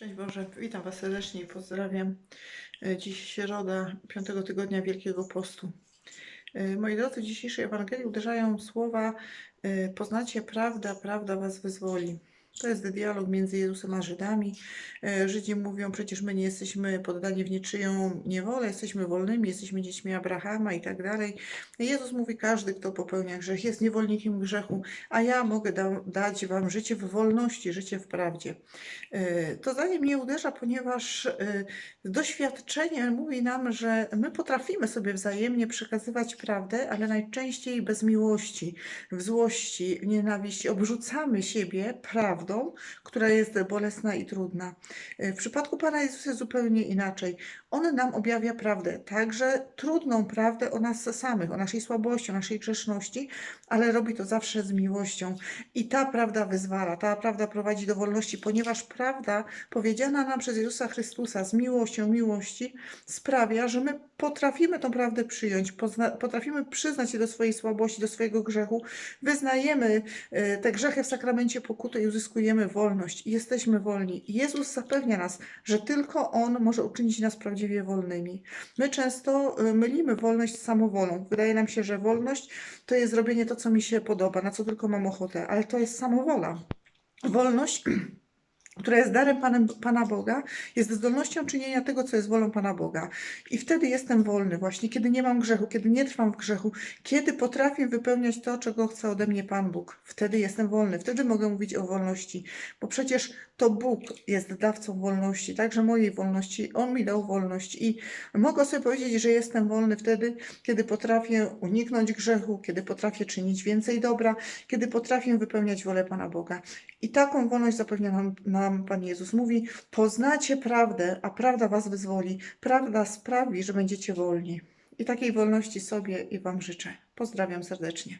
Szczęść Boże, witam Was serdecznie i pozdrawiam. E, Dziś środa piątego tygodnia Wielkiego Postu. E, Moi drodzy, w dzisiejszej Ewangelii uderzają słowa e, Poznacie prawdę, a prawda Was wyzwoli. To jest dialog między Jezusem a Żydami. E, Żydzi mówią, przecież my nie jesteśmy poddani w niczyją niewolę, jesteśmy wolnymi, jesteśmy dziećmi Abrahama i tak dalej. Jezus mówi, każdy, kto popełnia grzech, jest niewolnikiem grzechu, a ja mogę da dać Wam życie w wolności, życie w prawdzie. E, To zdanie mnie uderza, ponieważ e, doświadczenie mówi nam, że my potrafimy sobie wzajemnie przekazywać prawdę, ale najczęściej bez miłości, w złości, w nienawiści. Obrzucamy siebie prawdą, która jest bolesna i trudna. E, W przypadku Pana Jezusa zupełnie inaczej. On nam objawia prawdę, także trudną prawdę o nas samych, o naszej słabości, o naszej grzeszności, ale robi to zawsze z miłością. I ta prawda wyzwala, ta prawda prowadzi do wolności, ponieważ prawda powiedziana nam przez Jezusa Chrystusa z miłością miłości sprawia, że my potrafimy tą prawdę przyjąć, potrafimy przyznać się do swojej słabości, do swojego grzechu, wyznajemy e, te grzechy w sakramencie pokuty i uzyskujemy wolność. I jesteśmy wolni. Jezus zapewnia nas, że tylko On może uczynić nas prawdziwie wolnymi. My często e, mylimy wolność z samowolą. Wydaje nam się, że wolność to jest zrobienie to, co mi się podoba, na co tylko mam ochotę, ale to jest samowola. Wolność, która jest darem Panem, Pana Boga, jest zdolnością czynienia tego, co jest wolą Pana Boga. I wtedy jestem wolny, właśnie kiedy nie mam grzechu, kiedy nie trwam w grzechu, kiedy potrafię wypełniać to, czego chce ode mnie Pan Bóg. Wtedy jestem wolny, wtedy mogę mówić o wolności, bo przecież to Bóg jest dawcą wolności, także mojej wolności. On mi dał wolność i mogę sobie powiedzieć, że jestem wolny wtedy, kiedy potrafię uniknąć grzechu, kiedy potrafię czynić więcej dobra, kiedy potrafię wypełniać wolę Pana Boga. I taką wolność zapewnia nam, nam Pan Jezus. Mówi, poznacie prawdę, a prawda was wyzwoli. Prawda sprawi, że będziecie wolni. I takiej wolności sobie i Wam życzę. Pozdrawiam serdecznie.